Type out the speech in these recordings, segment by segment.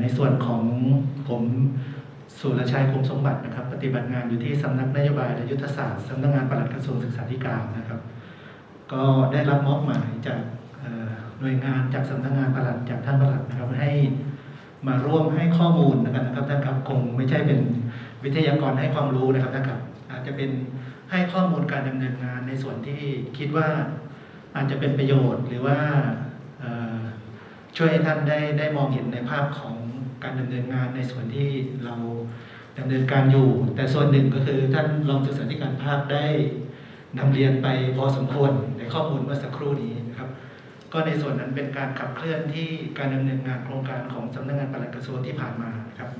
ในส่วนของผมสุรชัยคงสมบัตินะครับ ปฏิบัติงานอยู่ที่สำนักนโยบายและยุทธศาสตร์สำนักงานปลัดกระทรวงศึกษาธิการนะครับ ก็ได้รับมอบหมายจากหน่วยงานจากสำนักงานปลัดจากท่านปลัดนะครับให้มาร่วมให้ข้อมูลนะครับนะครับท่านครับคงไม่ใช่เป็นวิทยากรให้ความรู้นะครับท่านครับ อาจจะเป็นให้ข้อมูลการดำเนินงานในส่วนที่คิดว่าอาจจะเป็นประโยชน์หรือว่า ช่วยให้ท่านได้ได้มองเห็นในภาพของการดำเนินงานในส่วนที่เราดำเนินการอยู่ แต่ส่วนหนึ่งก็คือท่านรองศึกษาธิการภาคได้นำเรียนไปพอสมควรในข้อมูลเมื่อสักครู่นี้นะครับ ก็ในส่วนนั้นเป็นการขับเคลื่อนที่การดำเนินงานโครงการของสำนักงานปลัดกระทรวงที่ผ่านมานะครับ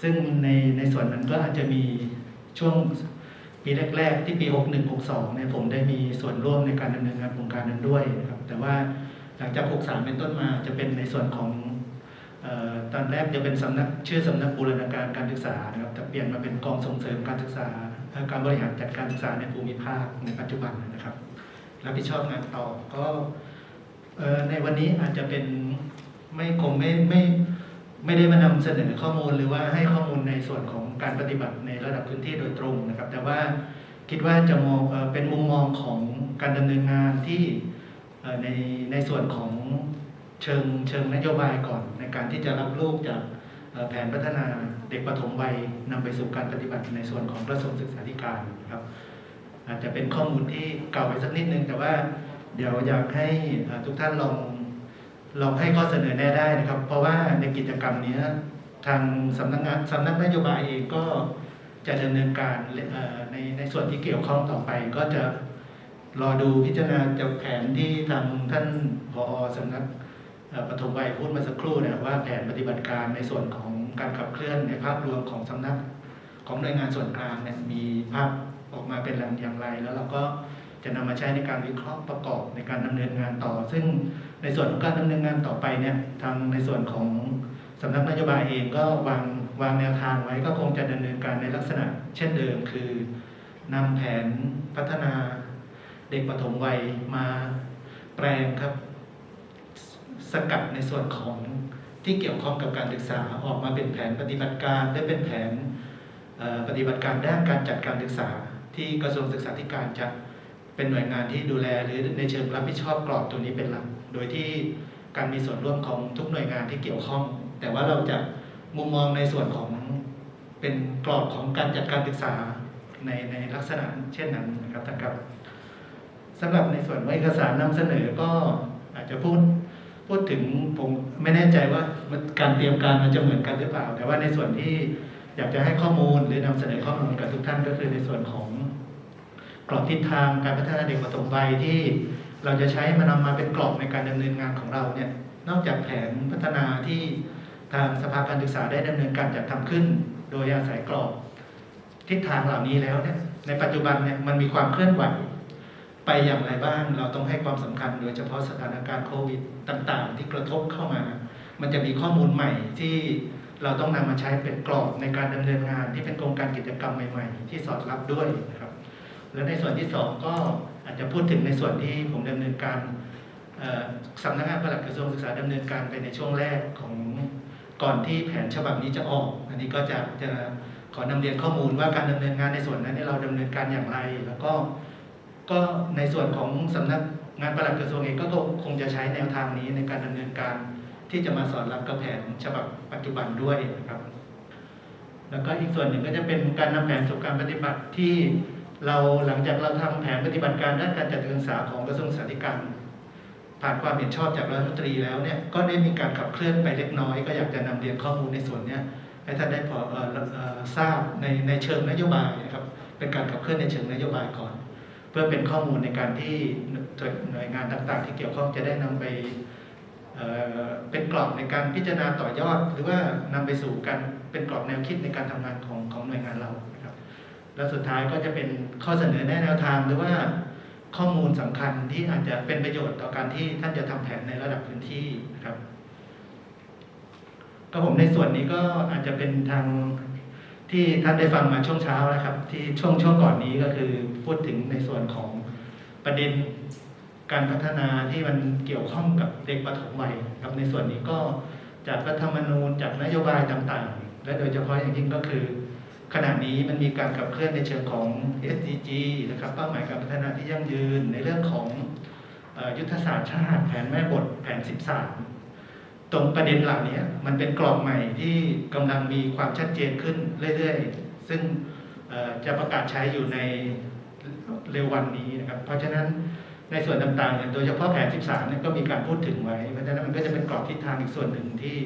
ซึ่งในในส่วนนั้นก็อาจจะมีช่วงปีแรก ๆ ที่ปี 61 62เนี่ยผมได้มีส่วนร่วมในการดำเนินงานโครงการนั้นด้วยนะครับ แต่ว่า หลังจาก 63 เป็นต้นมาจะเป็นในส่วนของออตอนแรกจะเป็นสำนักชื่อสำนักบูรณาการการศึกษานะครับแต่เปลี่ยนมาเป็นกองส่งเสริมการศึกษา การบริหารจัดการศึกษาในภูมิภาคในปัจจุบันนะครับรับผิดชอบงานต่อก็ในวันนี้อาจจะเป็นไม่คงไม่ไม่ไม่ได้มานำเสนอข้อมูลหรือว่าให้ข้อมูลในส่วนของการปฏิบัติในระดับพื้นที่โดยตรงนะครับ แต่ว่าคิดว่าจะมองเป็นมุมมองของการดำเนินงานที่ ในในส่วนของเชิงเชิงนโยบายก่อนในการที่จะรับลูกจากแผนพัฒนาเด็กปฐมวัยนำไปสู่การปฏิบัติในส่วนของกระทรวงศึกษาธิการครับ อาจจะเป็นข้อมูลที่เก่าไปสักนิดนึง แต่ว่าเดี๋ยวอยากให้ทุกท่านลองลองให้ข้อเสนอแน่ได้นะครับ เพราะว่าในกิจกรรมนี้ทางสำนักงานสำนักนโยบายเองก็จะดำเนินการในในส่วนที่เกี่ยวข้องต่อไปก็จะ รอดูพิจารณาจากแผนที่ทางท่านผอสำนักปฐมวัยพูดมาสักครู่เนี่ยว่าแผนปฏิบัติการในส่วนของการขับเคลื่อนในภาพรวมของสำนักของหน่วยงานส่วนกลางเนี่ยมีภาพออกมาเป็นอย่างไร แล้วเราก็จะนำมาใช้ในการวิเคราะห์ประกอบในการดำเนินงานต่อ ซึ่งในส่วนของการดำเนินงานต่อไปเนี่ยทางในส่วนของสำนักนโยบายเองก็วางวางแนวทางไว้ก็คงจะดำเนินการในลักษณะ เช่นเดิมคือนำแผนพัฒนา เด็กปฐมวัยมาแปลงครับ สกัดในส่วนของที่เกี่ยวข้องกับการศึกษาออกมาเป็นแผนปฏิบัติการได้เป็นแผนปฏิบัติการด้านการจัดการศึกษา ที่กระทรวงศึกษาธิการจะเป็นหน่วยงานที่ดูแลหรือในเชิงรับผิดชอบกรอบตัวนี้เป็นหลัก โดยที่การมีส่วนร่วมของทุกหน่วยงานที่เกี่ยวข้อง แต่ว่าเราจะมุมมองในส่วนของเป็นกรอบของการจัดการศึกษาในในลักษณะเช่นนั้นนะครับท่านครับ สำหรับในส่วนของเอกสารนำเสนอก็อาจจะพูดพูดถึงผมไม่แน่ใจว่าการเตรียมการมันจะเหมือนกันหรือเปล่า แต่ว่าในส่วนที่อยากจะให้ข้อมูลหรือนำเสนอข้อมูลกับทุกท่านก็คือในส่วนของกรอบทิศทางการพัฒนาเด็กปฐมวัยที่เราจะใช้มานำมาเป็นกรอบในการดำเนินงานของเราเนี่ยนอกจากแผนพัฒนาที่ทางสภาการศึกษาได้ดำเนินการจัดทำขึ้น โดยอาศัยกรอบทิศทางเหล่านี้แล้วเนี่ยในปัจจุบันเนี่ยมันมีความเคลื่อนไหว ไปอย่างไรบ้าง เราต้องให้ความสำคัญ โดยเฉพาะสถานการณ์โควิดต่าง ๆ ที่กระทบเข้ามา มันจะมีข้อมูลใหม่ที่เราต้องนำมาใช้เป็นกรอบในการดำเนินงาน ที่เป็นโครงการกิจกรรมใหม่ ๆ ที่สอดรับด้วยนะครับ และในส่วนที่สองก็อาจจะพูดถึงในส่วนที่ผมดำเนินการสำนักงานปลัดกระทรวงศึกษาดำเนินการไปในช่วงแรกของก่อนที่แผนฉบับนี้จะออก อันนี้ก็จะจะขอนำเรียนข้อมูลว่าการดำเนินงานในส่วนนั้นเนี่ยเราดำเนินการอย่างไร แล้วก็ ก็ในส่วนของสำนักงานประหลัดกระทรวงเองก็คงจะใช้แนวทางนี้ในการดำเนินการที่จะมาสอดรับกับแผนฉบับปัจจุบันด้วยนะครับ แล้วก็อีกส่วนหนึ่งก็จะเป็นการนำแผนสู่การปฏิบัติที่เราหลังจากเราทำแผนปฏิบัติการด้านการจัดการศึกษาของกระทรวงศึกษาธิการผ่านความเห็นชอบจากรัฐมนตรีแล้วเนี่ยก็ได้มีการขับเคลื่อนไปเล็กน้อย ก็อยากจะนำเรียนข้อมูลในส่วนเนี้ยให้ท่านได้พอออออทราบในในเชิงนโยบายนะครับเป็นการขับเคลื่อนในเชิงนโยบายก่อน เพื่อเป็นข้อมูลในการที่หน่วยงานต่างๆ ที่เกี่ยวข้องจะได้นำไปเป็นกรอบในการพิจารณาต่อยอด หรือว่านำไปสู่การเป็นกรอบแนวคิดในการทำงานของของหน่วยงานเรานะครับ แล้วสุดท้ายก็จะเป็นข้อเสนอแนะแนวทางหรือว่าข้อมูลสำคัญที่อาจจะเป็นประโยชน์ต่อการที่ท่านจะทำแผนในระดับพื้นที่นะครับก็ผมในส่วนนี้ก็อาจจะเป็นทาง ที่ท่านได้ฟังมาช่วงเช้านะครับ ที่ช่วงช่วงก่อนนี้ก็คือพูดถึงในส่วนของประเด็นการพัฒนาที่มันเกี่ยวข้องกับเด็กปฐมวัยครับในส่วนนี้ก็จากรัฐธรรมนูญจากนโยบายต่างๆ และโดยเฉพาะอย่างยิ่งก็คือ ขณะนี้มันมีการขับเคลื่อนในเชิงของ SDG นะครับเป้าหมายการพัฒนาที่ยั่งยืนในเรื่องของอยุทธศาสตร์ชาติ แผนแม่บทแผน 13 ตรงประเด็นเหล่านี้มันเป็นกรอบใหม่ที่กำลังมีความชัดเจนขึ้นเรื่อยๆ ซึ่งจะประกาศใช้อยู่ในเร็ววันนี้นะครับ เพราะฉะนั้นในส่วนต่างๆเนี่ยโดยเฉพาะแผน 13เนี่ยก็มีการพูดถึงไว้ เพราะฉะนั้นมันก็จะเป็นกรอบทิศทางอีกส่วนหนึ่งที่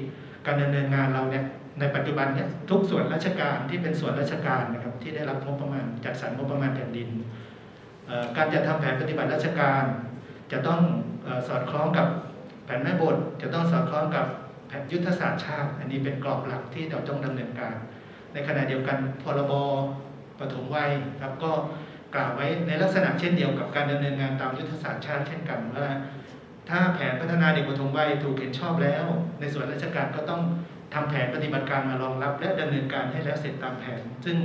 การดำเนินงานเราเนี่ยในปัจจุบันเนี่ยทุกส่วนราชการที่เป็นส่วนราชการนะครับที่ได้รับงบประมาณจัดสรรงบประมาณแผ่นดิน การจัดทำแผนปฏิบัติราชการ จะต้องออสอดคล้องกับ แผนแม่บทจะต้องสอดคล้องกับแผนยุทธศาสตร์ชาติ อันนี้เป็นกรอบหลักที่เราต้องดำเนินการ ในขณะเดียวกันพรบปฐมวัยครับก็กล่าวไว้ในลักษณะเช่นเดียวกับการดำเนินงานตามยุทธศาสตร์ชาติเช่นกันว่า ถ้าแผนพัฒนาเด็กปฐมวัยถูกเห็นชอบแล้ว ในส่วนราชการก็ต้องทำแผนปฏิบัติการมารองรับ และดำเนินการให้แล้วเสร็จตามแผน ซึ่ง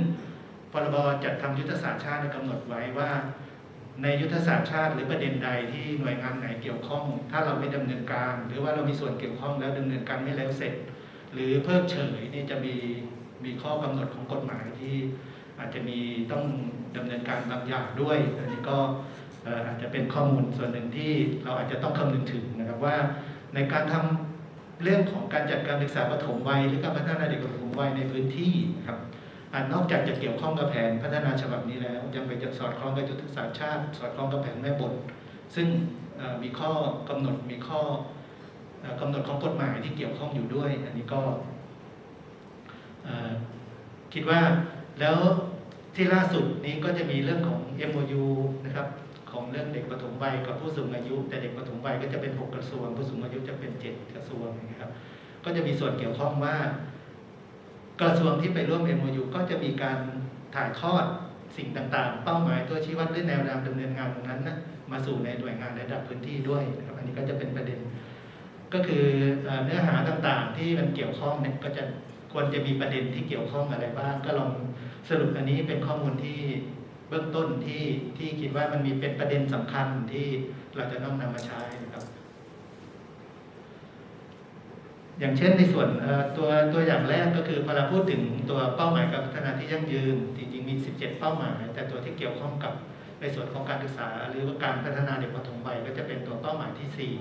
พรบจัดทำยุทธศาสตร์ชาติกำหนดไว้ว่า ในยุทธศาสตร์ชาติ หรือประเด็นใดที่หน่วยงานไหนเกี่ยวข้อง ถ้าเราไม่ดำเนินการ หรือว่าเรามีส่วนเกี่ยวข้องแล้วดำเนินการไม่แล้วเสร็จ หรือเพิกเฉยนี่จะมีมีข้อกำหนดของกฎหมายที่อาจจะมีต้องดำเนินการบางอย่างด้วย อันนี้ก็อาจจะเป็นข้อมูลส่วนหนึ่งที่เราอาจจะต้องคำนึงถึงนะครับว่าในการทำเรื่องของการจัดการศึกษาปฐมวัยหรือการพัฒนาเด็กปฐมวัยในพื้นที่ครับ นอกจากจะเกี่ยวข้องกับแผนพัฒนาฉบับนี้แล้ว ยังไปจะสอดคล้องกับยุทธศาสตร์ชาติ สอดคล้องกับแผนแม่บท ซึ่งมีข้อกำหนดมีข้อเอ่อกำหนดของกฎหมายที่เกี่ยวข้องอยู่ด้วย อันนี้ก็คิดว่าแล้วที่ล่าสุดนี้ก็จะมีเรื่องของ MOU นะครับของเรื่องเด็กปฐมวัยกับผู้สูงอายุ แต่เด็กปฐมวัยก็จะเป็น 6 กระทรวง ผู้สูงอายุจะเป็น 7 กระทรวงนะครับ ก็จะมีส่วนเกี่ยวข้องว่า กระทรวงที่ไปร่วม MOU ก็จะมีการถ่ายทอดสิ่งต่างๆ เป้าหมายตัวชี้วัดหรือแนวทางดำเนินงานตรงนั้นนะมาสู่ในหน่วยงานระดับพื้นที่ด้วยนะครับอันนี้ก็จะเป็นประเด็น ก็คือเอ่อเนื้อหาต่างๆ ที่มันเกี่ยวข้องเนี่ยก็จะควรจะมีประเด็นที่เกี่ยวข้องอะไรบ้าง ก็ลองสรุปอันนี้เป็นข้อมูลที่เบื้องต้นที่ที่คิดว่ามันมีเป็นประเด็นสำคัญที่เราจะต้องนำมาใช้นะครับ อย่างเช่นในส่วนตัวตัวอย่างแรกก็คือพอเราพูดถึงตัวเป้าหมายการพัฒนาที่ยั่งยืน จริงๆมี 17 เป้าหมาย แต่ตัวที่เกี่ยวข้องกับในส่วนของการศึกษา หรือว่าการพัฒนาเด็กปฐมวัยก็จะเป็นตัวเป้าหมายที่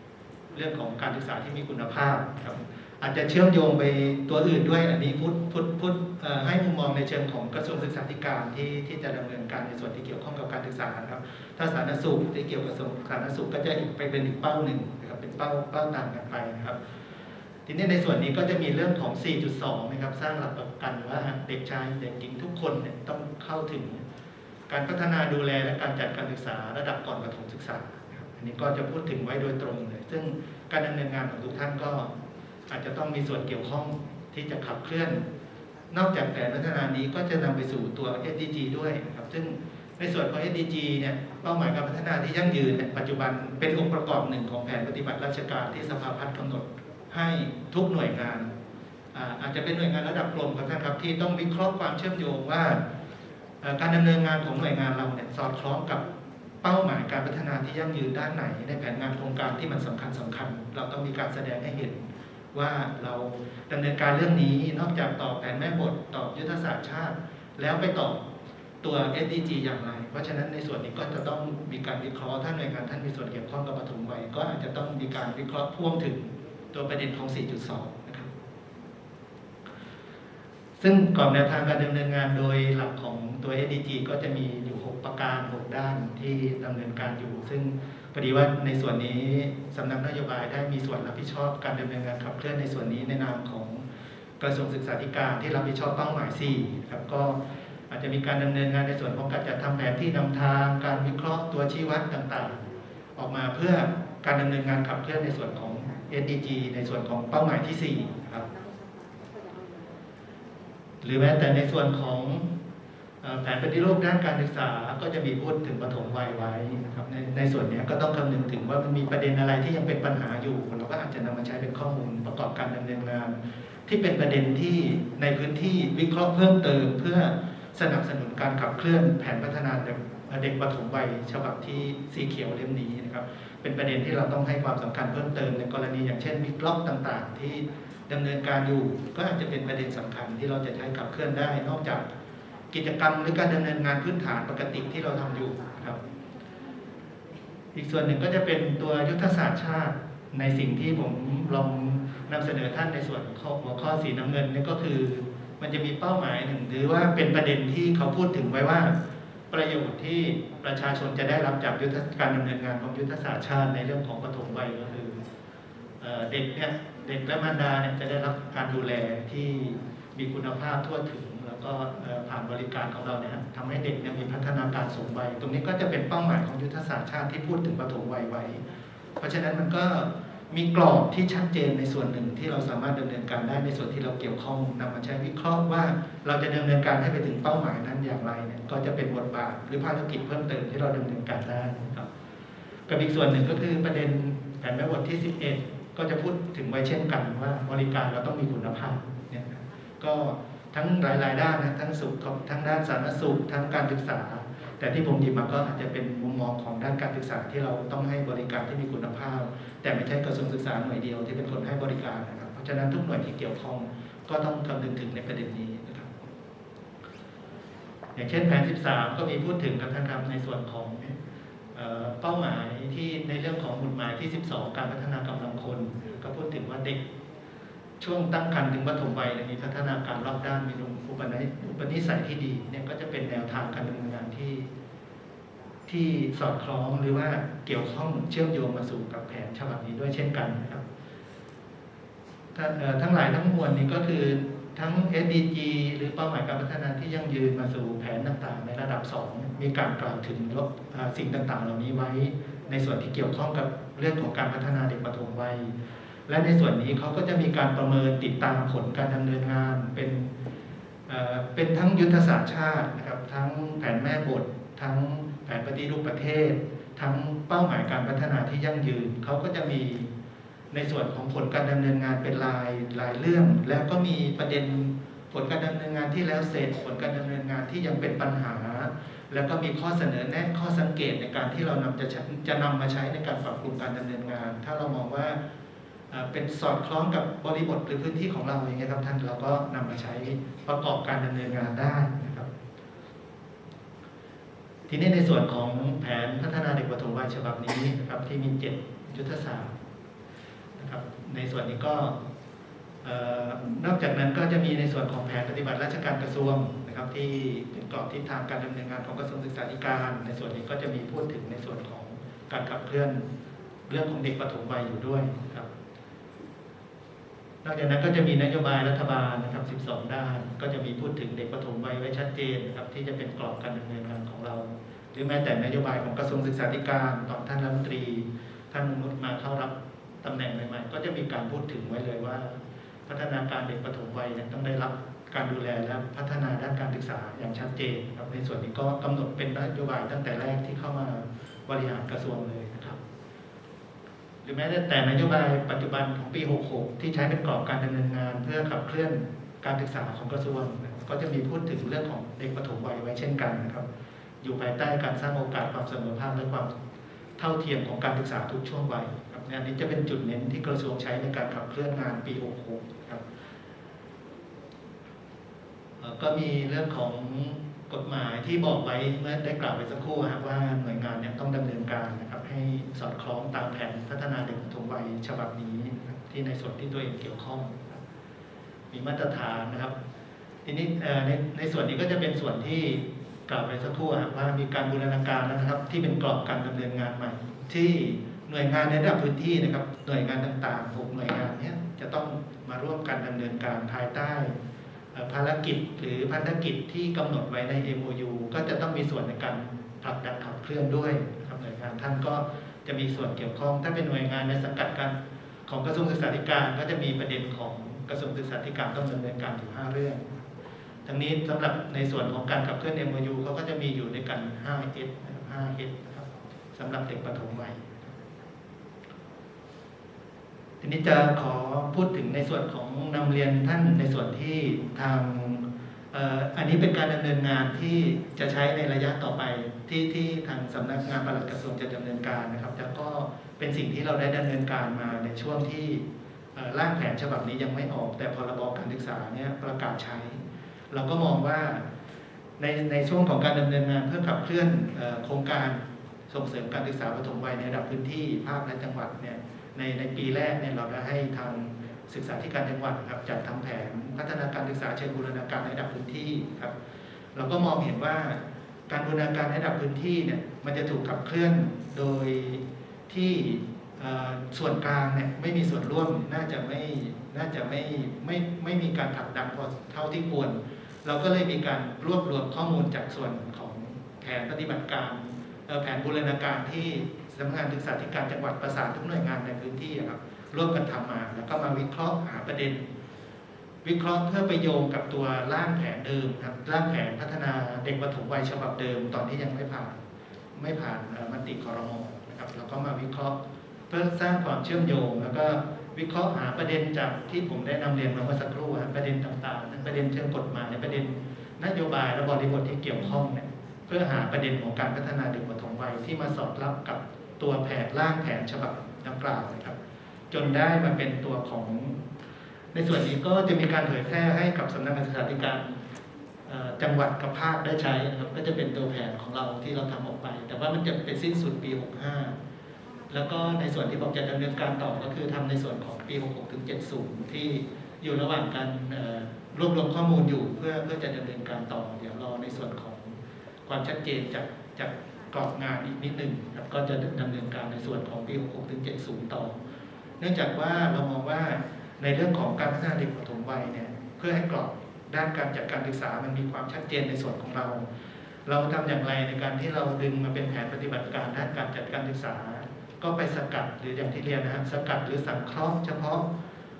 4 เรื่องของการศึกษาที่มีคุณภาพครับอาจจะเชื่อมโยงไปตัวอื่นด้วยอันนี้พูดพูดพูดเอ่อให้มุมมองในเชิงของกระทรวงศึกษาธิการที่ที่จะดำเนินการในส่วนที่เกี่ยวข้องกับการศึกษาครับ ถ้าสาธารณสุขที่เกี่ยวกับกระทรวงสาธารณสุขก็จะไปเป็นอีกเป้าหนึ่งนะครับเป็นเป้าเป้าต่างกันไปนะครับ ทีนี้ในส่วนนี้ก็จะมีเรื่องของ 4.2 นะครับ สร้างหลักประกันว่าเด็กชายเด็กหญิงทุกคนเนี่ยต้องเข้าถึง การพัฒนาดูแลและการจัดการศึกษาระดับก่อนประถมศึกษาครับอันนี้ก็จะพูดถึงไว้โดยตรงเลย ซึ่งการดำเนินงานของทุกท่านก็อาจจะต้องมีส่วนเกี่ยวข้องที่จะขับเคลื่อน นอกจากแผนพัฒนานี้ก็จะนำไปสู่ตัว SDG ด้วยนะครับ ซึ่งในส่วนของ SDG เนี่ยเป้าหมายการพัฒนาที่ยั่งยืนเนี่ยปัจจุบันเป็นองค์ประกอบหนึ่งของแผนปฏิบัติราชการที่สภาพัฒน์กำหนด ให้ทุกหน่วยงาน อาจจะเป็นหน่วยงานระดับกรมครับท่านครับที่ต้องวิเคราะห์ความเชื่อมโยงว่า การดำเนินงานของหน่วยงานเราเนี่ยสอดคล้องกับเป้าหมายการพัฒนาที่ยั่งยืนด้านไหน ในแผนงานโครงการที่มันสำคัญสคัญ เราต้องมีการแสดงให้เห็นว่าเราดำเนินการเรื่องนี้นอกจากตอบแผนแม่บทตอบยุทธศาสตร์ชาติ แล้วไปตอบตัว SDG อย่างไร เพราะฉะนั้นในส่วนนี้ก็จะต้องมีการวิเคราะห์ท่านหน่วยงานท่านมีส่วนเกี่ยวข้องกับปฐมวัยก็อาจจะต้องมีการวิเคราะห์พ่วงถึง ตัวประเด็นของ 4.2 นะครับ ซึ่งกรอบแนวทางการดำเนินงานโดยหลักของตัว SDG ก็จะมีอยู่ 6 ประการ 6 ด้านที่ดำเนินการอยู่ ซึ่งพอดีว่าในส่วนนี้สำนักนโยบายได้มีส่วนรับผิดชอบการดำเนินงานขับเคลื่อนในส่วนนี้ในนามของกระทรวงศึกษาธิการที่รับผิดชอบเป้าหมาย4ครับก็อาจจะมีการดำเนินงานในส่วนของการจัดทำแผนที่นำทาง การวิเคราะห์ตัวชี้วัดต่างๆ ออกมาเพื่อการดำเนินงานขับเคลื่อนในส่วนของ SDG ในส่วนของเป้าหมายที่4ครับหรือแม้แต่ในส่วนของแผนปฏิรูปด้านการศึกษาก็จะมีพูดถึงปฐมวัยไว้นะครับในในส่วนนี้ก็ต้องคำนึงถึงว่ามันมีประเด็นอะไรที่ยังเป็นปัญหาอยู่เราก็อาจจะนำมาใช้เป็นข้อมูลประกอบการดำเนินงาน ที่เป็นประเด็นที่ในพื้นที่วิเคราะห์เพิ่มเติม เพื่อสนับสนุนการขับเคลื่อนแผนพัฒนา เด็กเด็กปฐมวัยฉบับที่สีเขียวเล่มนี้นะครับ เป็นประเด็นที่เราต้องให้ความสำคัญเพิ่มเติมในกรณีอย่างเช่นมิกล็อกต่างๆ ที่ดำเนินการอยู่ก็อาจจะเป็นประเด็นสำคัญที่เราจะใช้ขับเคลื่อนได้ นอกจากกิจกรรมหรือการดำเนินงานพื้นฐานปกติที่เราทำอยู่ครับ อีกส่วนหนึ่งก็จะเป็นตัวยุทธศาสตร์ชาติในสิ่งที่ผมลองนำเสนอท่านในส่วนข้อหัวข้อสีน้ำเงินนี่ก็คือ มันจะมีเป้าหมายหนึ่งหรือว่าเป็นประเด็นที่เขาพูดถึงไว้ว่า ประโยชน์ที่ประชาชนจะได้รับจากยุทธการดำเนินงานของยุทธศาสตร์ชาติในเรื่องของปฐมวัยก็คือเอเด็กเนี่ยเด็กและมารดาเนี่ยจะได้รับการดูแลที่มีคุณภาพทั่วถึง แล้วก็ผ่านบริการของเราเนี่ยทำให้เด็กเนี่ยมีพัฒนาการสมวัย ตรงนี้ก็จะเป็นเป้าหมายของยุทธศาสตร์ชาติที่พูดถึงปฐมวัยไว้ เพราะฉะนั้นมันก็ มีกรอบที่ชัดเจนในส่วนหนึ่งที่เราสามารถดำเนินการได้ในส่วนที่เราเกี่ยวข้องนำมาใช้วิเคราะห์ว่าเราจะดำเนินการให้ไปถึงเป้าหมายนั้นอย่างไรเนี่ยก็จะเป็นบทบาทหรือภารกิจเพิ่มเติมที่เราดำเนินการได้ครับกับอีกส่วนหนึ่งก็คือประเด็นแผนแม่บทที่ 11 ก็จะพูดถึงไว้เช่นกันว่าบริการเราต้องมีคุณภาพเนี่ยก็ทั้งหลายๆด้านนะทั้งสุขทั้งด้านสาธารณสุขทั้งการศึกษา แต่ที่ผมหยิบมาก็อาจจะเป็นมุมมองของด้านการศึกษาที่เราต้องให้บริการที่มีคุณภาพ แต่ไม่ใช่กระทรวงศึกษาหน่วยเดียวที่เป็นคนให้บริการนะครับ เพราะฉะนั้นทุกหน่วยที่เกี่ยวข้องก็ต้องคำนึงถึงในประเด็นนี้นะครับ อย่างเช่นแผน 13 ก็มีพูดถึงกับท่านครับในส่วนของเออเป้าหมายที่ในเรื่องของหมุดหมายที่ 12 การพัฒนากำลังคน ก็พูดถึงว่าเด็ก ช่วงตั้งครรภ์ถึงปฐมวัยนี่ยมีพัฒนาการรอบด้านมีอุปนิอุปนิสัยที่ดีเนี่ยก็จะเป็นแนวทางการดำเนินงานที่ ที่สอดคล้องหรือว่าเกี่ยวข้องเชื่อมโยงมาสู่กับแผนฉบับนี้ด้วยเช่นกันนะครับทั้งหลายทั้งมวลนี้ก็คือทั้ง SDG หรือเป้าหมายการพัฒนาที่ยั่งยืนมาสู่แผนต่างๆ ในระดับ 2 มีการกล่าวถึงลบสิ่งต่างๆ เหล่านี้ไว้ในส่วนที่เกี่ยวข้องกับเรื่องของการพัฒนาเด็กปฐมวัย และในส่วนนี้เขาก็จะมีการประเมินติดตามผลการดำเนินงานเป็นเเป็นทั้งยุทธศาสตร์ชาตินะครับทั้งแผนแม่บท ทั้งแผนปฏิรูปประเทศ ทั้งเป้าหมายการพัฒนาที่ยั่งยืนเขาก็จะมีในส่วนของผลการดำเนินงานเป็นรายรายเรื่อง แล้วก็มีประเด็นผลการดำเนินงานที่แล้วเสร็จ ผลการดำเนินงานที่ยังเป็นปัญหา แล้วก็มีข้อเสนอแนะข้อสังเกตในการที่เรานำจะจะนำมาใช้ในการปรับปรุงการดำเนินงาน ถ้าเรามองว่า เป็นสอดคล้องกับบริบทหรือพื้นที่ของเราอย่างเงี้ยครับท่านเราก็นำมาใช้ประกอบการดำเนินงานได้นะครับ ทีนี้ในส่วนของแผนพัฒนาเด็กปฐมวัยฉบับนี้นะครับ ที่มีเจ็ดยุทธศาสตร์นะครับ ในส่วนนี้ก็นอกจากนั้นก็จะมีในส่วนของแผนปฏิบัติราชการกระทรวงนะครับ ที่เป็นกรอบทิศทางการดำเนินงานของกระทรวงศึกษาธิการ ในส่วนนี้ก็จะมีพูดถึงในส่วนของการขับเคลื่อนเรื่องของเด็กปฐมวัยอยู่ด้วยครับ นอกจากนั้นก็จะมีนโยบายรัฐบาลนะครับ 12 ด้าน ก็จะมีพูดถึงเด็กปฐมวัยไว้ชัดเจนนะครับที่จะเป็นกรอบการดำเนินงานของเรา หรือแม้แต่นโยบายของกระทรวงศึกษาธิการตอนท่านรัฐมนตรี ท่านนุชมาเข้ารับตำแหน่งใหม่ๆ ก็จะมีการพูดถึงไว้เลยว่า พัฒนาการเด็กปฐมวัยต้องได้รับการดูแลและพัฒนาด้านการศึกษาอย่างชัดเจนครับในส่วนนี้ก็กำหนดเป็นนโยบายตั้งแต่แรกที่เข้ามาบริหารกระทรวงเลยนะครับ รือแม้แต่นโยบายปัจจุบันของปี 66 ที่ใช้เป็นกรอบการดำเนินงาน เพื่อขับเคลื่อนการศึกษาของกระทรวง ก็จะมีพูดถึงเรื่องของเด็กปฐมวัยไว้เช่นกันนะครับ อยู่ภายใต้การสร้างโอกาสความเสมอภาคและความเท่าเทียมของการศึกษาทุกช่วงวัยครับอันนี้จะเป็นจุดเน้นที่กระทรวงใช้ในการขับเคลื่อนงานปี 66 ครับก็มีเรื่องของ กฎหมายที่บอกไว้เมื่อได้กล่าวไปสักครู่ครับว่าหน่วยงานเนี่ยต้องดำเนินการนะครับ ให้สอดคล้องตามแผนพัฒนาเด็กปฐมวัยฉบับนี้ที่ในส่วนที่ตัวเองเกี่ยวข้อง มีมาตรฐานนะครับ ทีนี้ในในส่วนนี้ก็จะเป็นส่วนที่กล่าวไปสักครู่ครับว่ามีการบูรณาการนะครับ ที่เป็นกรอบการดำเนินงานใหม่ ที่หน่วยงานในระดับพื้นที่นะครับ หน่วยงานต่างๆหกหน่วยงานเนี้ยจะต้องมาร่วมกันดำเนินการภายใต้ ภารกิจหรือพันธกิจที่กำหนดไว้ใน MOU ก็จะต้องมีส่วนในการผลักดันขับเคลื่อนด้วยนะครับหน่วยงานท่านก็จะมีส่วนเกี่ยวข้อง ถ้าเป็นหน่วยงานในสังกัดการของกระทรวงศึกษาธิการ ก็จะมีประเด็นของกระทรวงศึกษาธิการต้องดำเนินการอยู่ห้าเรื่อง ทั้งนี้สำหรับในส่วนของการขับเคลื่อน MOU เขาก็จะมีอยู่ด้วยกัน 5S 5S นะครับสำหรับเด็กปฐมวัย ทีนี้จะขอพูดถึงในส่วนของนำเรียนท่านในส่วนที่ทางอันนี้เป็นการดำเนินงานที่จะใช้ในระยะต่อไปที่ที่ทางสำนักงานปลัดกระทรวงจะดำเนินการนะครับแล้วก็เป็นสิ่งที่เราได้ดำเนินการมาในช่วงที่ร่างแผนฉบับนี้ยังไม่ออก แต่พรบการศึกษาเนี่ยประกาศใช้ เราก็มองว่าในในช่วงของการดำเนินงานเพื่อขับเคลื่อนโครงการส่งเสริมการศึกษาปฐมวัยในระดับพื้นที่ภาคและจังหวัดเนี่ย ในในปีแรกเนี่ยเราได้ให้ทางศึกษาธิการจังหวัดครับจัดทำแผนพัฒนาการศึกษาเชิงบูรณาการในระดับพื้นที่ครับเราก็มองเห็นว่าการบูรณาการในระดับพื้นที่เนี่ยมันจะถูกขับเคลื่อนโดยที่ส่วนกลางเนี่ยไม่มีส่วนร่วมน่าจะไม่น่าจะไม่ไม่ไม่มีการผลักดันพอเท่าที่ควร เราก็เลยมีการรวบรวมข้อมูลจากส่วนของแผนปฏิบัติการแผนบูรณาการที่ สำนักงานศึกษาธิการจังหวัดประสานทุกหน่วยงานในพื้นที่ครับร่วมกันทำมา แล้วก็มาวิเคราะห์หาประเด็น วิเคราะห์เพื่อไปโยงกับตัวร่างแผนเดิมครับร่างแผนพัฒนาเด็กปฐมวัยฉบับเดิม ตอนที่ยังไม่ผ่านไม่ผ่านมติคอรมอนะครับแล้วก็มาวิเคราะห์เพื่อสร้างความเชื่อมโยง แล้วก็วิเคราะห์หาประเด็นจากที่ผมได้นำเรียนมาเมื่อสักครู่ครับประเด็นต่างๆทั้งประเด็นเชิงกฎหมายประเด็นนโยบายและบริบทที่เกี่ยวข้องเนี่ยเพื่อหาประเด็นของการพัฒนาเด็กปฐมวัยที่มาสอดรับกับ ตัวแผนร่างแผนฉบับดังกล่าวนะครับ จนได้มาเป็นตัวของ ในส่วนนี้ก็จะมีการเผยแพร่ให้กับสำนักงานศึกษาธิการจังหวัดกับภาคได้ใช้นะครับ ก็จะเป็นตัวแผนของเราที่เราทำออกไป แต่ว่ามันจะไปสิ้นสุดปี 65 แล้วก็ในส่วนที่ผมจะดำเนินการต่อก็คือทำในส่วนของปี 66ถึง70 ที่อยู่ระหว่างการรวบรวมข้อมูลอยู่เพื่อเพื่อจะดำเนินการต่อ เดี๋ยวรอในส่วนของความชัดเจนจากจาก กรอบงานอีกนิดหนึ่งก็จะดำเนินการในส่วนของปี 66 ถึง 70 ต่อ เนื่องจากว่าเรามองว่าในเรื่องของการพัฒนาเด็กปฐมวัยเนี่ยเพื่อให้กรอบด้านการจัดการศึกษามันมีความชัดเจนในส่วนของเรา เราทำอย่างไรในการที่เราดึงมาเป็นแผนปฏิบัติการด้านการจัดการศึกษา ก็ไปสกัดหรืออย่างที่เรียนนะครับสกัดหรือสังเคราะห์เฉพาะ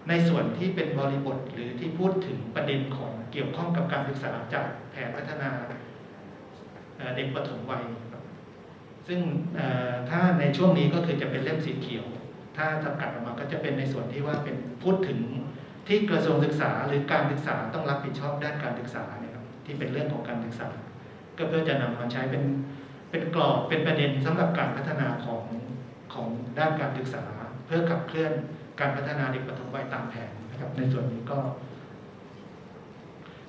ในส่วนที่เป็นบริบทหรือที่พูดถึงประเด็นของเกี่ยวข้องกับการศึกษาจากแผนพัฒนาเด็กปฐมวัย ซึ่งถ้าในช่วงนี้ก็คือจะเป็นเล่มสีเขียว ถ้าจำกัดออกมาก็จะเป็นในส่วนที่ว่าเป็นพูดถึงที่กระทรวงศึกษาหรือการศึกษาต้องรับผิดชอบด้านการศึกษาเนี่ยครับที่เป็นเรื่องของการศึกษา ก็เพื่อจะนำมาใช้เป็นเป็นกรอบเป็นประเด็นสำหรับการพัฒนาของของด้านการศึกษา เพื่อขับเคลื่อนการพัฒนาเด็กปฐมวัยตามแผนนะครับ ในส่วนนี้ก็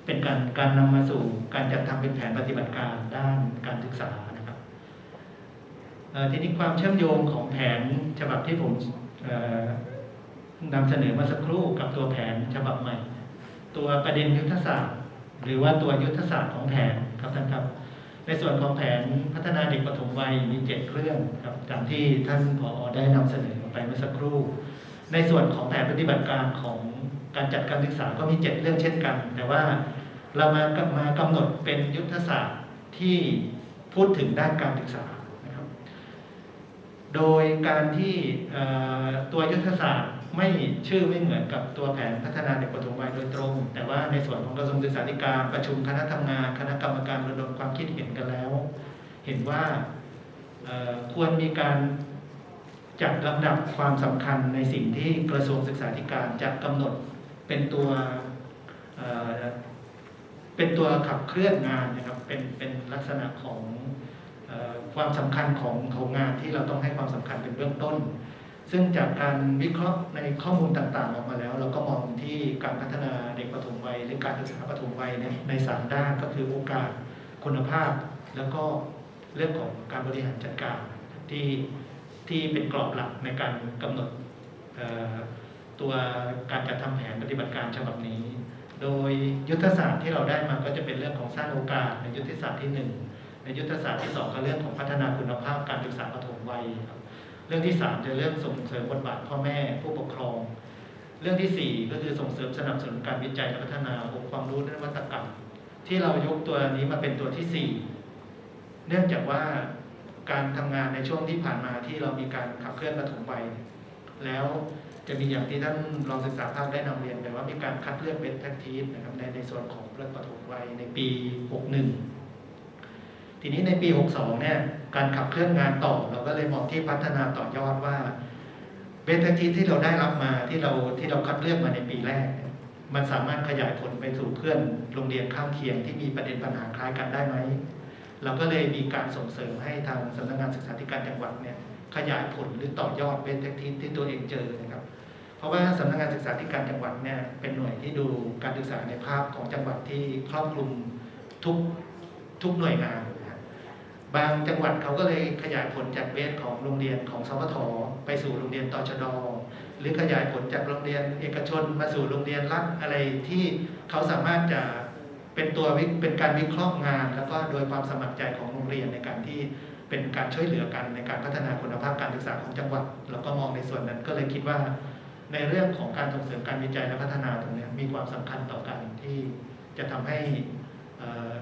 เป็นการการนำมาสู่การจัดทำเป็นแผนปฏิบัติการด้านการศึกษา ทีนี้ความเชื่อมโยงของแผนฉบับที่ผมนำเสนอมาสักครู่กับตัวแผนฉบับใหม่ ตัวประเด็นยุทธศาสตร์ หรือว่าตัวยุทธศาสตร์ของแผนครับท่านครับ ในส่วนของแผนพัฒนาเด็กปฐมวัยมีเจ็ดเรื่องครับตามที่ท่านผอได้นำเสนอไปเมื่อสักครู่ ในส่วนของแผนปฏิบัติการของการจัดการศึกษาก็มีเจ็ดเรื่องเช่นกัน แต่ว่าเรามามากำหนดเป็นยุทธศาสตร์ที่พูดถึงด้านการศึกษา โดยการที่ตัวยุทธศาสตร์ไม่ชื่อไม่เหมือนกับตัวแผนพัฒนาเด็กปฐมวัยโดยตรง แต่ว่าในส่วนของกระทรวงศึกษาธิการประชุมคณะทำงานคณะกรรมการระดมความคิดเห็นกันแล้ว เห็นว่าควรมีการจัดลำดับความสำคัญในสิ่งที่กระทรวงศึกษาธิการจะกำหนดเป็นตัวเเป็นตัวขับเคลื่อนงานนะครับเป็นเป็นลักษณะของ ความสำคัญของโถงงานที่เราต้องให้ความสำคัญเป็นเบื้องต้น ซึ่งจากการวิเคราะห์ในข้อมูลต่างๆ ออกมาแล้ว เราก็มองที่การพัฒนาเด็กปฐมวัยหรือการศึกษาปฐมวัยในสามด้านก็คือโอกาสคุณภาพ แล้วก็เรื่องของการบริหารจัดการที่ที่เป็นกรอบหลักในการกำหนดตัวการจัดทำแผนปฏิบัติการฉบับนี้ โดยยุทธศาสตร์ที่เราได้มาก็จะเป็นเรื่องของสร้างโอกาสในยุทธศาสตร์ที่ 1 แลยุทธศาสตร์ที่2ก็เรื่องของพัฒนาคุณภาพการศึกษาปฐมวัยครับเรื่องที่ 3 จะเรื่องส่งเสริมบทบาทพ่อแม่ผู้ปกครอง เรื่องที่ 4 ก็คือส่งเสริมสนับสนุนการวิจัยและพัฒนาองค์ความรู้นวัตกรรม ที่เรายกตัวนี้มาเป็นตัวที่ 4 เนื่องจากว่าการทำงานในช่วงที่ผ่านมาที่เรามีการขับเคลื่อนปฐมวัยแล้วจะมีอย่างที่ท่านรองศึกษาภาคได้นำเรียนไปว่ามีการคัดเลือกเป็นแท็กทีสนะครับในในส่วนของเรื่องปฐมวัยในปี 61 ทีนี้ในปี 62 เนี่ย การขับเคลื่อนงานต่อ เราก็เลยมองที่พัฒนาต่อยอดว่าเบสทีที่เราได้รับมาที่เราที่เราคัดเลือกมาในปีแรก มันสามารถขยายผลไปสู่เพื่อนโรงเรียนข้างเคียงที่มีประเด็นปัญหาคล้ายกันได้ไหมเราก็เลยมีการส่งเสริมให้ทางสำนักงานศึกษาธิการจังหวัดเนี่ยขยายผลหรือต่อยอดเป็นเทคนิคที่ตัวเองเจอนะครับ เพราะว่าสำนักงานศึกษาธิการจังหวัดเนี่ยเป็นหน่วยที่ดูการศึกษาในภาพของจังหวัดที่ครอบคลุมทุกทุกหน่วยงาน บางจังหวัดเขาก็เลยขยายผลจากเวทของโรงเรียนของสพทไปสู่โรงเรียนตชดหรือขยายผลจากโรงเรียนเอกชนมาสู่โรงเรียนรัฐอะไรที่เขาสามารถจะเป็นตัวเป็นการวิเคราะห์งาน แล้วก็โดยความสมัครใจของโรงเรียนในการที่เป็นการช่วยเหลือกันในการพัฒนาคุณภาพการศึกษาของจังหวัด แล้วก็มองในส่วนนั้นก็เลยคิดว่า ในเรื่องของการส่งเสริมการวิจัยและพัฒนาตรงนี้มีความสำคัญต่อการที่จะทำให้อ่อ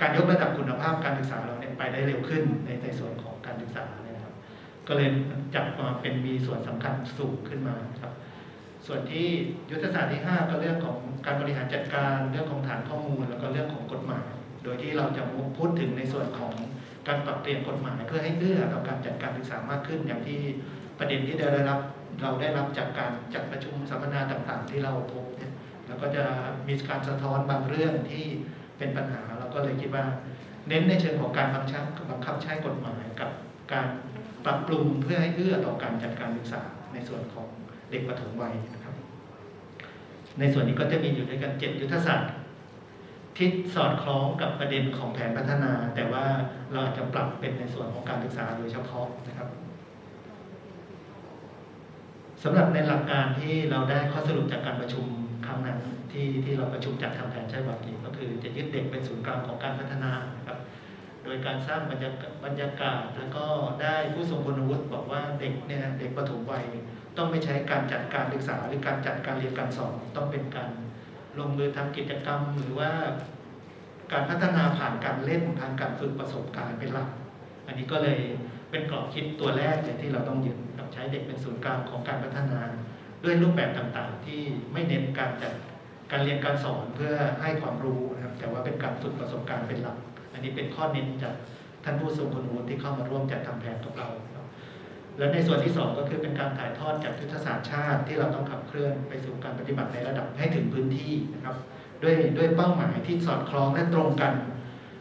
การยกระดับคุณภาพการศึกษาเราเนี่ยไปได้เร็วขึ้นในในส่วนของการศึกษาเนี่ยนะครับ ก็เลยจับมาเป็นมีส่วนสำคัญสูงขึ้นมาครับ ส่วนที่ยุทธศาสตร์ที่ 5 ก็เรื่องของการบริหารจัดการเรื่องของฐานข้อมูล แล้วก็เรื่องของกฎหมาย โดยที่เราจะพูดถึงในส่วนของการปรับเปลี่ยนกฎหมาย เพื่อให้เอื้อต่อการจัดการศึกษามากขึ้น อย่างที่ประเด็นที่ได้รับเราได้รับจากการจัดประชุมสัมมนาต่างๆ ที่เราพบเนี่ยแล้วก็จะมีการสะท้อนบางเรื่องที่เป็นปัญหา ก็เลยคิดว่า เน้นในเชิงของการบังคับบังคับใช้กฎหมายกับการปรับปรุงเพื่อให้เอื้อต่อการจัดการศึกษาในส่วนของเด็กปฐมวัยนะครับ ในส่วนนี้ก็จะมีอยู่ด้วยกันเจ็ดยุทธศาสตร์ที่สอดคล้องกับประเด็นของแผนพัฒนา แต่ว่าเราอาจจะปรับเป็นในส่วนของการศึกษาโดยเฉพาะนะครับสำหรับในหลักการที่เราได้ข้อสรุปจากการประชุม ครั้งนั้นที่ที่เราประชุมจัดทำแผนใช้บัตรนี้ก็คือจะยึดเด็กเป็นศูนย์กลางของการพัฒนานครับ โดยการสร้างบรรยากาศบรรยากาศแล้วก็ได้ผู้ทรงคุณวุฒิบอกว่าเด็กเนี่ยเด็กปฐมวัยต้องไม่ใช้การจัดการศึกษาหรือการจัดการเรียนการสอนต้องเป็นการลงมือทำกิจกรรมหรือว่าการพัฒนาผ่านการเล่นผ่านการฝึกประสบการณ์เป็นหลัก อันนี้ก็เลยเป็นกรอบคิดตัวแรกเนี่ยที่เราต้องยึดกับใช้เด็กเป็นศูนย์กลางของการพัฒนา ด้วยรูปแบบต่างๆ ที่ไม่เน้นการจัดการเรียนการสอนเพื่อให้ความรู้นะครับ แต่ว่าเป็นการฝึกประสบการณ์เป็นหลัก อันนี้เป็นข้อเน้นจากท่านผู้ทรงคุณวุฒิที่เข้ามาร่วมจัดทำแผนกับเราครับและในส่วนที่สองก็คือเป็นการถ่ายทอดจากยุทธศาสตร์ชาติที่เราต้องขับเคลื่อนไปสู่การปฏิบัติในระดับให้ถึงพื้นที่นะครับ ด้วยด้วยเป้าหมายที่สอดคล้องและตรงกัน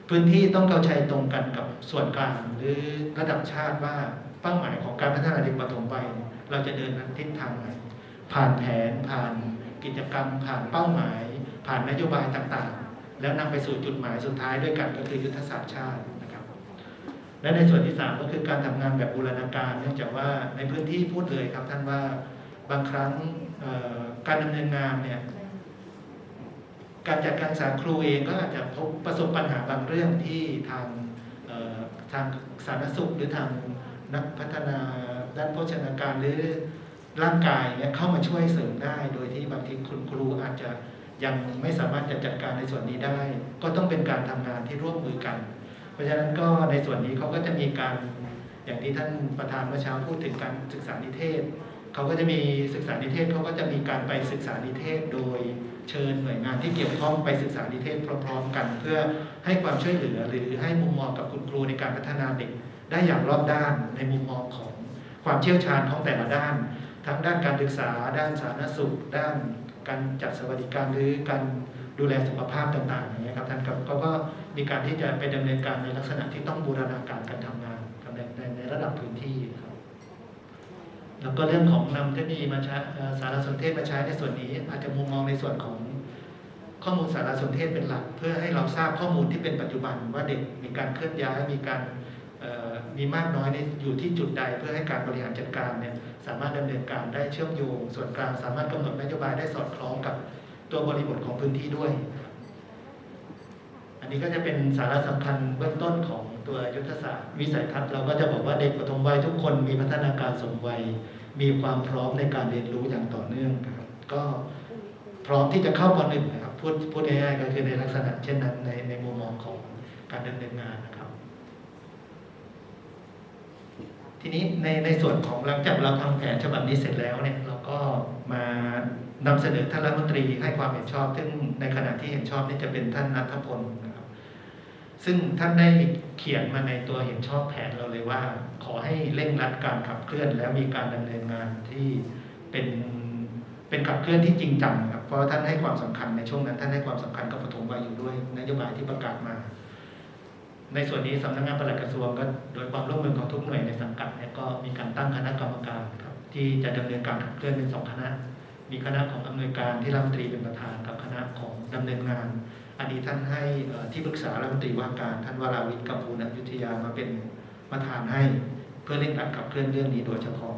พื้นที่ต้องเข้าใจตรงกันกับส่วนกลางหรือระดับชาติว่าเป้าหมายของการพัฒนาเด็กปฐมวัยเราจะเดินทิศทางไหน ผ่านแผนผ่านกิจกรรม ผ่านเป้าหมาย ผ่านนโยบายต่างๆ แล้วนำไปสู่จุดหมายสุดท้ายด้วยกันก็คือยุทธศาสตร์ชาตินะครับ และในส่วนที่สามก็คือการทำงานแบบบูรณาการ เนื่องจากว่าในพื้นที่พูดเลยครับท่านว่าบางครั้งการดำเนินงานเนี่ยการจัดการศึกษาครูเองก็อาจจะพบประสบปัญหาบางเรื่องที่ทางทางสาธารณสุขหรือทางนักพัฒนาด้านโภชนาการหรือ ร่างกายเนี่ยเข้ามาช่วยเสริมได้ โดยที่บางทีคุณครูอาจจะยังไม่สามารถจะจัดการในส่วนนี้ได้ ก็ต้องเป็นการทำงานที่ร่วมมือกัน เพราะฉะนั้นก็ในส่วนนี้เขาก็จะมีการอย่างที่ท่านประธานเมื่อเช้าพูดถึงการศึกษานิเทศเขาก็จะมีศึกษานิเทศเขาก็จะมีการไปศึกษานิเทศโดยเชิญหน่วยงานที่เกี่ยวข้องไปศึกษานิเทศพร้อมๆ กัน เพื่อให้ความช่วยเหลือหรือให้มุมมองกับคุณครูในการพัฒนาเด็ก ได้อย่างรอบด้านในมุมมองของความเชี่ยวชาญของแต่ละด้าน ทั้งด้านการศึกษา ด้านสาธารณสุข ด้านการจัดสวัสดิการหรือการดูแลสุขภาพต่างๆอย่างเงี้ยครับท่านครับเขาก็มีการที่จะไปดำเนินการในลักษณะที่ต้องบูรณาการการทำงานในในในระดับพื้นที่ครับแล้วก็เรื่องของนำเทคโนโลยีมาใช้สารสนเทศมาใช้ในส่วนนี้ อาจจะมุมมองในส่วนของข้อมูลสารสนเทศเป็นหลัก เพื่อให้เราทราบข้อมูลที่เป็นปัจจุบันว่าเด็กมีการเคลื่อนย้ายมีการ มีมากน้อยในอยู่ที่จุดใดเพื่อให้การบริหารจัดการเนี่ยสามารถดำเนินการได้เชื่อมโยง ส่วนกลางสามารถกำหนดนโยบายได้สอดคล้องกับตัวบริบทของพื้นที่ด้วย อันนี้ก็จะเป็นสาระสำคัญเบื้องต้นของตัวยุทธศาสตร์วิสัยทัศน์เราก็จะบอกว่าเด็กปฐมวัยทุกคนมีพัฒนาการสมวัย มีความพร้อมในการเรียนรู้อย่างต่อเนื่องครับก็พร้อมที่จะเข้าปหนึ่งนะครับพูดพูดง่ายๆก็คือในลักษณะเช่นนั้นในในมุมมองของการดำเนินงานนะครับ ทีนี้ในในส่วนของหลังจากเราทำแผนฉบับนี้เสร็จแล้วเนี่ยเราก็มานำเสนอท่านรัฐมนตรีให้ความเห็นชอบ ซึ่งในขณะที่เห็นชอบนี่จะเป็นท่านนัทพลนะครับ ซึ่งท่านได้เขียนมาในตัวเห็นชอบแผนเราเลยว่า ขอให้เร่งรัดการขับเคลื่อน และมีการดำเนินงานที่เป็นเป็นขับเคลื่อนที่จริงจังครับเพราะท่านให้ความสำคัญในช่วงนั้นท่านให้ความสำคัญกับปฐมวัยอยู่ด้วยนโยบายที่ประกาศมา ในส่วนนี้สำนักงานปลัดกระทรวงก็โดยความร่วมมือของทุกหน่วยในสังกัดเนี่ยก็มีการตั้งคณะกรรมการครับที่จะดำเนินการขับเคลื่อนเป็นสองคณะ มีคณะของอำนวยการที่รัฐมนตรีเป็นประธานกับคณะของดำเนินงาน อันนี้ท่านให้ที่ปรึกษารัฐมนตรีว่าการท่านวราวิทย์กัมพูนอยุธยามาเป็นประธานให้ เพื่อเร่งรัดขับเคลื่อนเรื่องนี้โดยเฉพาะ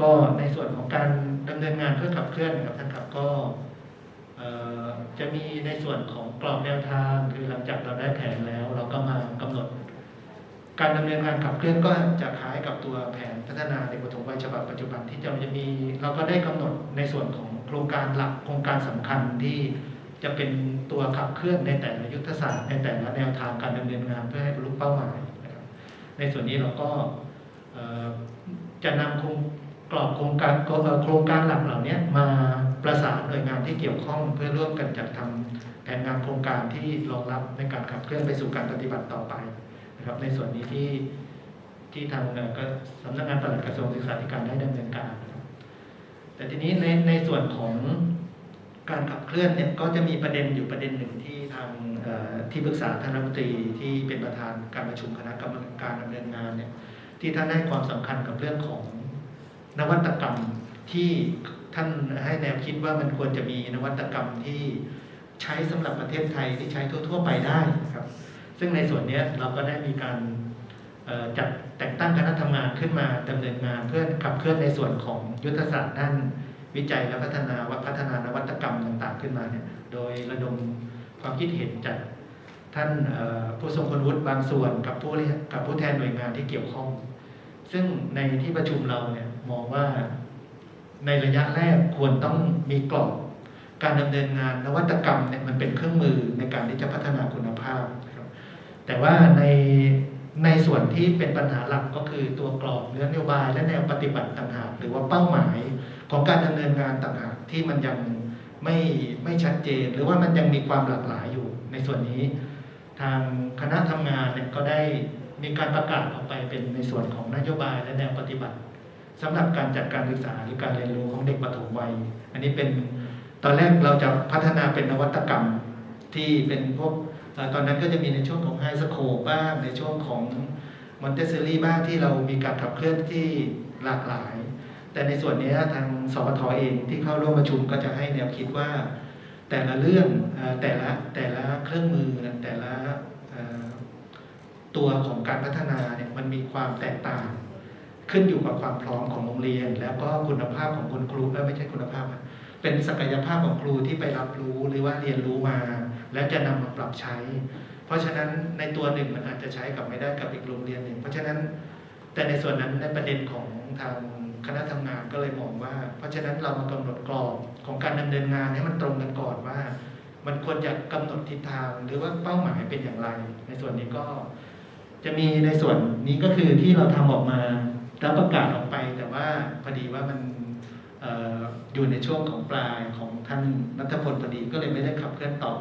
ก็ในส่วนของการดำเนินงานเพื่อขับเคลื่อนนะครับท่านครับก็ จะมีในส่วนของกรอบแนวทาง คือหลังจากเราได้แผนแล้ว เราก็มากำหนด การดำเนินงานขับเคลื่อนก็จะคล้ายกับตัวแผนพัฒนาเด็กปฐมวัยฉบับปัจจุบันที่จะจะมี เราก็ได้กำหนดในส่วนของโครงการหลักโครงการสำคัญที่จะเป็นตัวขับเคลื่อนในแต่ละยุทธศาสตร์ในแต่ละแนวทางการดำเนินงานเพื่อให้บรรลุเป้าหมายนะครับในส่วนนี้เราก็จะนำโครงกรอบโครงการโครงการหลักเหล่านี้มา ประสานหน่วยงานที่เกี่ยวข้องเพื่อร่วมกันจัดทำแผนงานโครงการที่รองรับในการขับเคลื่อนไปสู่การปฏิบัติต่อไปนะครับ ในส่วนนี้ที่ที่ทางก็สำนักงานปลัดกระทรวงศึกษาธิการได้ดำเนินการนะครับแต่ทีนี้ในในส่วนของการขับเคลื่อนเนี่ยก็จะมีประเด็นอยู่ประเด็นหนึ่งที่ทางที่ปรึกษาท่านรัฐมนตรีที่เป็นประธานการประชุมคณะกรรมการดำเนินงานเนี่ยที่ท่านให้ความสำคัญกับเรื่องของนวัตกรรมที่ ท่านให้แนวคิดว่ามันควรจะมีนวัตกรรมที่ใช้สำหรับประเทศไทยที่ใช้ทั่ว ๆ ไปได้ครับ ซึ่งในส่วนนี้เราก็ได้มีการจัดแต่งตั้งคณะทำงานขึ้นมาดำเนินงานเพื่อขับเคลื่อนในส่วนของยุทธศาสตร์ด้านวิจัยและพัฒนาวัฒนานวัตกรรมต่างๆ ขึ้นมาเนี่ยโดยระดมความคิดเห็นจากท่านผู้ทรงคุณวุฒิบางส่วนกับผู้กับผู้แทนหน่วยงานที่เกี่ยวข้อง ซึ่งในที่ประชุมเราเนี่ยมองว่า ในระยะแรกควรต้องมีกรอบการดำเนินงานนวัตกรรมเนี่ยมันเป็นเครื่องมือในการที่จะพัฒนาคุณภาพนะครับแต่ว่าในในส่วนที่เป็นปัญหาหลักก็คือตัวกรอบเนื้อนโยบาย และแนวปฏิบัติต่างหากหรือว่าเป้าหมายของการดำเนินงานต่างหากที่มันยังไม่ไม่ชัดเจน หรือว่ามันยังมีความหลากหลายอยู่ ในส่วนนี้ ทางคณะทำงานเนี่ยก็ได้มีการประกาศออกไปเป็นในส่วนของนโยบายและแนวปฏิบัติ สำหรับการจัดการศึกษาหรือการเรียนรู้ของเด็กปฐมวัย อันนี้เป็นตอนแรกเราจะพัฒนาเป็นนวัตกรรมที่เป็นพวกตอนนั้นก็จะมีในช่วงของไฮสโคปบ้างในช่วงของมอนเตสซอรี่บ้างที่เรามีการขับเคลื่อนที่หลากหลาย แต่ในส่วนนี้ทางสปทเองที่เข้าร่วมประชุมก็จะให้แนวคิดว่า แต่ละเรื่องแต่ละแต่ละเครื่องมือแต่ละตัวของการพัฒนาเนี่ยมันมีความแตกต่าง ขึ้นอยู่กับความพร้อมของโรงเรียน แล้วก็คุณภาพของคุณครูเอ้ยไม่ใช่คุณภาพ เป็นศักยภาพของครูที่ไปรับรู้หรือว่าเรียนรู้มา แล้วจะนำมาปรับใช้ เพราะฉะนั้นในตัวหนึ่งมันอาจจะใช้กับไม่ได้กับอีกโรงเรียนหนึ่ง เพราะฉะนั้นแต่ในส่วนนั้นในประเด็นของทางคณะทำงานก็เลยมองว่า เพราะฉะนั้นเรามากำหนดกรอบของการดำเนินงานให้มันตรงกันก่อนว่า มันควรจะกำหนดทิศทางหรือว่าเป้าหมายเป็นอย่างไร ในส่วนนี้ก็จะมีในส่วนนี้ก็คือที่เราทำออกมา แล้วประกาศออกไปแต่ว่าพอดีว่ามันเอ่ออยู่ในช่วงของปลายของท่านนัทพลพอดีก็เลยไม่ได้ขับเคลื่อนต่อ